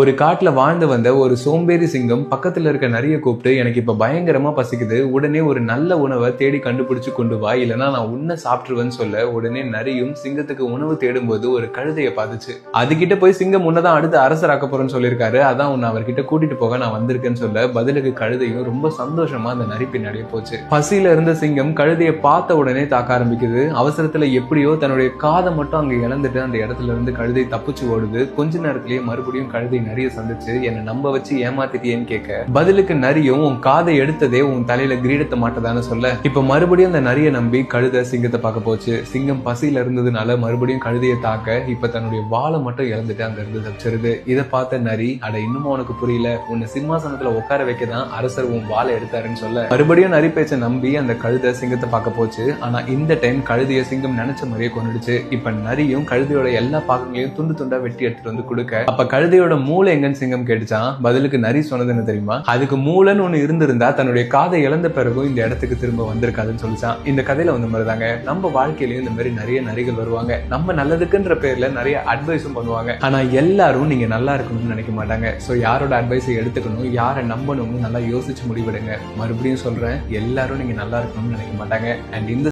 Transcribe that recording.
ஒரு காட்டில் வாழ்ந்து வந்த ஒரு சோம்பேறி சிங்கம் பக்கத்தில் இருக்க நிறைய கூப்பிட்டு எனக்கு இப்போ பயங்கரமாக பசிக்குது. உடனே ஒரு நல்ல உணவை தேடி கண்டுபிடிச்சு கொண்டு வா. இல்லைன்னா நான் உன்னை சாப்பிட்டுருவேன்னு சொல்ல உடனே நரியும் சிங்கத்துக்கு உணவு தேடும்போது ஒரு கழுதையை பார்த்துச்சு அதுகிட்ட போய் சிங்கம் உன்னதான் அடுத்து அரசராக்க போறேன்னு சொல்லியிருக்காரு. அதான் உன்னை அவர்கிட்ட கூட்டிட்டு போக நான் வந்திருக்கேன்னு சொல்ல பதிலுக்கு கழுதையும் ரொம்ப சந்தோஷமா அந்த நரி பின்னாடியே போச்சு. பசியில இருந்த சிங்கம் கழுதையை பார்த்த உடனே தாக்க ஆரம்பிக்குது. அவசரத்துல எப்படியோ தன்னுடைய காதை மட்டும் அங்க இழந்துட்டு அந்த இடத்துல இருந்து கழுதை தப்பிச்சு ஓடுது. கொஞ்ச நேரத்திலேயே மறுபடியும் கழுதை நரிய சந்திச்சு என்னை நம்ப வச்சு ஏமாத்திட்டியேன்னு கேட்க பதிலுக்கு நரியும் உன் காதை எடுத்ததே உன் தலையில கிரீடத்தை மாட்டதான்னு சொல்ல இப்ப மறுபடியும் அந்த நரிய நம்பி கழுத சிங்கத்தை பார்க்க போச்சு. சிங்கம் பசியில இருந்ததுனால மறுபடியும் கழுதையை தாக்க இப்ப தன்னுடைய வாழை மட்டும் இழந்துட்டு அங்க இருந்து தப்பிச்சிருது. இதை பார்த்த நரி அட இன்னும் உனக்கு புரியல? உன்னை சிம்மாசனத்துல உட்கார வைக்கதான் அரசர் உன் வாழை எடுத்தாருன்னு சொல்ல மறுபடியும் நரி பேச்ச நம்பி அந்த கழுதை சிங்கத்தை பார்க்க போச்சு. ஆனா இந்த டைம் கழுதைய சிங்கம் நினைச்ச மாதிரியே கொண்டுடுச்சு. இப்ப நரியும் கழுதையோட எல்லா பாகங்களையும் துண்டு துண்டா வெட்டி எடுத்துட்டு வந்து கொடுக்க அப்ப கழுதையோட மூளை எங்கன்னு சிங்கம் கேட்டுச்சான் பதிலுக்கு நரி சொன்னது என்ன தெரியுமா? அதுக்கு மூளைன்னு ஒண்ணு இருந்திருந்தா தன்னுடைய காதை இழந்த பிறகும் இந்த இடத்துக்கு திரும்ப வந்திருக்காதுன்னு சொல்லிச்சான் இந்த கதையில வந்த மாதிரி தாங்க நம்ம வாழ்க்கையிலயும் இந்த மாதிரி நிறைய நரிகள் வருவாங்க. நம்ம நல்லதுக்குன்ற பேர்ல நிறைய அட்வைஸும் பண்ணுவாங்க. ஆனா எல்லாரும் நீங்க நல்லா இருக்கணும்னு நினைக்க மாட்டாங்க. சோ யாரோட அட்வைஸை எடுத்துக்கணும் யாரை நம்பணும்னு நல்லா யோசிச்சு முடிவெடுங்க. மறுபடியும் சொல்றேன் எல்லாரும் நீங்க நல்லா இருக்கணும்னு நினைக்க மாட்டாங்க. அண்ட் இந்த